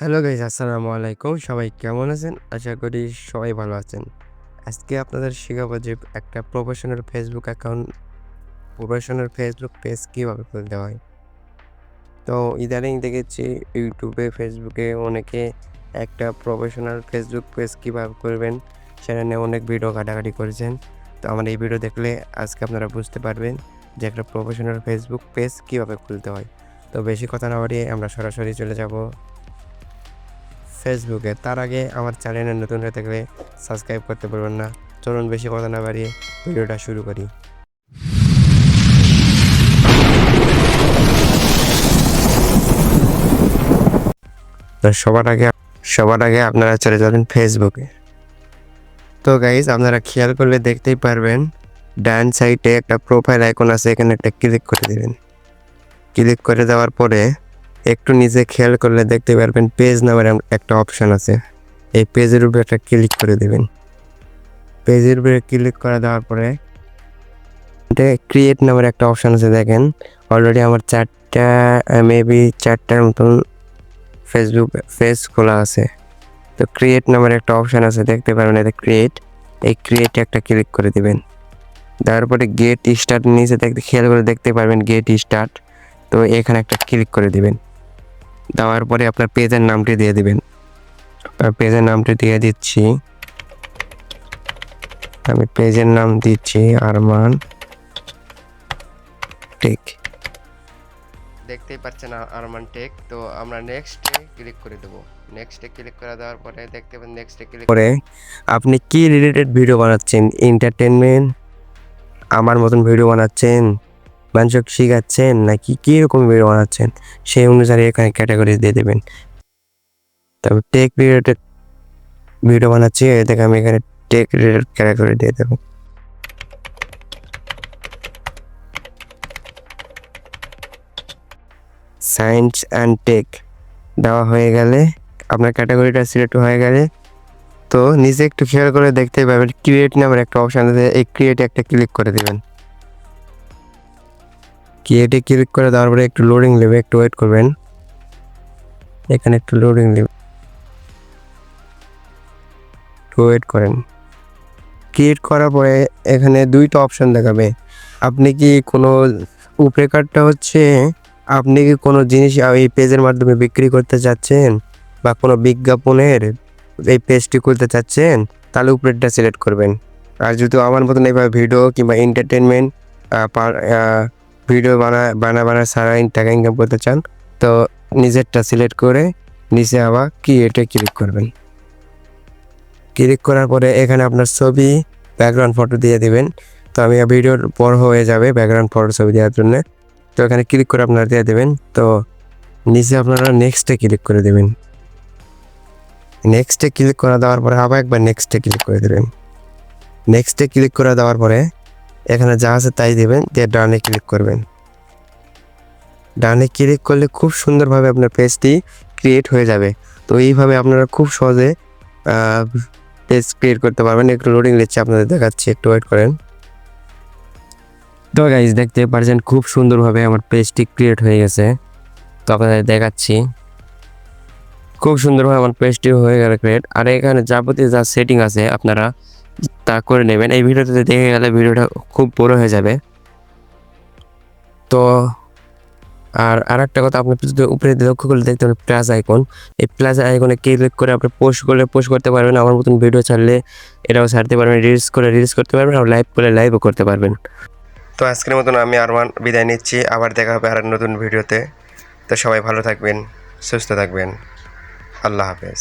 Hello guys আসসালামু আলাইকুম। সবাই কেমন আছেন? আশা করি সবাই ভালো আছেন। আজকে আপনাদের শেখাবো যে একটা professional Facebook account professional Facebook page কীভাবে খুলতে হয়। তো ইদানিং দেখেছি ইউটিউবে ফেসবুকে অনেকে একটা প্রফেশনাল ফেসবুক পেজ কীভাবে করবেন সেটা নিয়ে অনেক ভিডিও ঘাটাঘাটি করেছেন। তো আমার এই ভিডিও দেখলে আজকে আপনারা বুঝতে পারবেন যে একটা প্রফেশনাল ফেসবুক পেজ কীভাবে খুলতে হয়। তো বেশি কথা না বাড়িয়ে আমরা সরাসরি চলে যাব। ফেসবুকে, তার আগে আমার চ্যানেলে নতুন হয়ে থাকলে সাবস্ক্রাইব করতে পারবেন না। চলুন বেশি কথা না বাড়িয়ে ভিডিওটা শুরু করি। তো সবার আগে সবার আগে আপনারা চলে যাবেন ফেসবুকে। তো গাইজ আপনারা খেয়াল করলে দেখতেই পারবেন, ডান সাইডে একটা প্রোফাইল আইকন আছে, এখানে একটা ক্লিক করে দেবেন। ক্লিক করে দেওয়ার পরে একটু নিচে খেয়াল করলে দেখতে পারবেন পেজ নামের একটা অপশান আছে। এই পেজের উপরে একটা ক্লিক করে দেবেন। পেজের উপরে ক্লিক করে দেওয়ার পরে ক্রিয়েট নামের একটা অপশন আছে দেখেন। অলরেডি আমার চারটা মেবি চারটার মতন ফেসবুক পেজ খোলা আছে। তো ক্রিয়েট নামের একটা অপশন আছে, দেখতে পারবেন এটা ক্রিয়েট এই ক্রিয়েটে একটা ক্লিক করে দিবেন। তারপরে গেট স্টার্ট নিচে দেখতে খেয়াল করে দেখতে পারবেন গেট স্টার্ট তো এখানে একটা ক্লিক করে দিবেন। দেওয়ার পরে আপনার পেজের নামটি দিয়ে দিবেন। আপনার পেজের নামটি দিয়ে দিচ্ছি। আমি পেজের নাম দিচ্ছি আরমান টেক। দেখতেই পাচ্ছেন আরমান টেক। তো আমরা নেক্সটে ক্লিক করে দেবো। নেক্সটে ক্লিক করে দেওয়ার পরে দেখতে পাবেন নেক্সটে ক্লিক করে আপনি কি রিলেটেড ভিডিও বানাচ্ছেন? এন্টারটেনমেন্ট আমার মতন ভিডিও বানাচ্ছেন? মানুষক শিখাচ্ছেন নাকি কীরকম ভিডিও বানাচ্ছেন, সেই অনুসারে এখানে ক্যাটাগরি দিয়ে দেবেন। তবে টেক রিলেটেড ভিডিও বানাচ্ছি থেকে আমি এখানে টেক রিলেটেড ক্যাটাগরি দিয়ে দেবো। সায়েন্স অ্যান্ড টেক দেওয়া হয়ে গেলে, আপনার ক্যাটাগরিটা সিলেক্ট হয়ে গেলে, তো নিজে একটু খেয়াল করে দেখতে পাবেন ক্রিয়েট নামের একটা অপশান আছে, এই ক্রিয়েটে একটা ক্লিক করে দেবেন। ক্রিয়েটে ক্লিক করে দেওয়ার পরে একটু লোডিং নেবে, একটু ওয়েট করবেন। এখানে একটু লোডিং নেবে। একটু ওয়েট করেন। ক্রিয়েট করার পরে এখানে দুইটা অপশন দেখাবে। আপনি কি কোনো উপরে কার্ডটা হচ্ছে, আপনি কি কোনো জিনিস এই পেজের মাধ্যমে বিক্রি করতে চাচ্ছেন বা কোনো বিজ্ঞাপনের এই পেজটি খুলতে চাচ্ছেন, তাহলে উপরেরটা সিলেক্ট করবেন। আর যদি আমার মতন এইভাবে ভিডিও কিংবা এন্টারটেনমেন্ট ভিডিও বানা বানা বানা, সারা টাকা ইনকাম করতে চান, তো নিজেরটা সিলেক্ট করে নিচে আবার ক্রিয়েটে ক্লিক করবেন। ক্লিক করার পরে এখানে আপনার ছবি ব্যাকগ্রাউন্ড ফটো দিয়ে দেবেন। তো আমি ভিডিওর পর হয়ে যাবে ব্যাকগ্রাউন্ড ফটো ছবি দেওয়ার জন্য। তো এখানে ক্লিক করে আপনারা দিয়ে দেবেন। তো নিচে আপনারা নেক্সটে ক্লিক করে দেবেন। নেক্সটে ক্লিক করে দেওয়ার পরে আবার একবার নেক্সটে ক্লিক করে দেবেন। নেক্সটে ক্লিক করে দেওয়ার পরে এখানে যা আছে তাই দেবেন, দিয়ে ডানে ক্লিক করবেন। ডানে ক্লিক করলে খুব সুন্দরভাবে আপনার পেজটি ক্রিয়েট হয়ে যাবে। তো এইভাবে আপনারা খুব সহজে পেজ ক্রিয়েট করতে পারবেন। একটু লোডিং নিচ্ছে, আপনাদের দেখাচ্ছি, একটু ওয়েট করেন। তো গাইজ দেখতে পারছেন খুব সুন্দরভাবে আমার পেজটি ক্রিয়েট হয়ে গেছে। তো আপনাদের দেখাচ্ছি। খুব সুন্দরভাবে আমার পেজটি হয়ে গেল ক্রিয়েট আর এখানে যাবতীয় যা সেটিং আছে, আপনারা তা করে নেবেন। এই ভিডিওতে দেখে গেলে ভিডিওটা খুব বড় হয়ে যাবে। তো, আর আরেকটা কথা, আপনি যদি উপরে লক্ষ্য করলে দেখতে পাবেন প্লাস আইকন। এই প্লাস আইকনে ক্লিক করে আপনি পোস্ট করলে পোস্ট করতে পারবেন। আমার মতন ভিডিও ছাড়লে এটাও ছাড়তে পারবেন রিলস করে রিলস করতে পারবেন আর লাইভ করলে লাইভও করতে পারবেন। তো আজকের মতন আমি আরমান বিদায় নিচ্ছি। আবার দেখা হবে আর নতুন ভিডিওতে। তো সবাই ভালো থাকবেন, সুস্থ থাকবেন। আল্লাহ হাফেজ।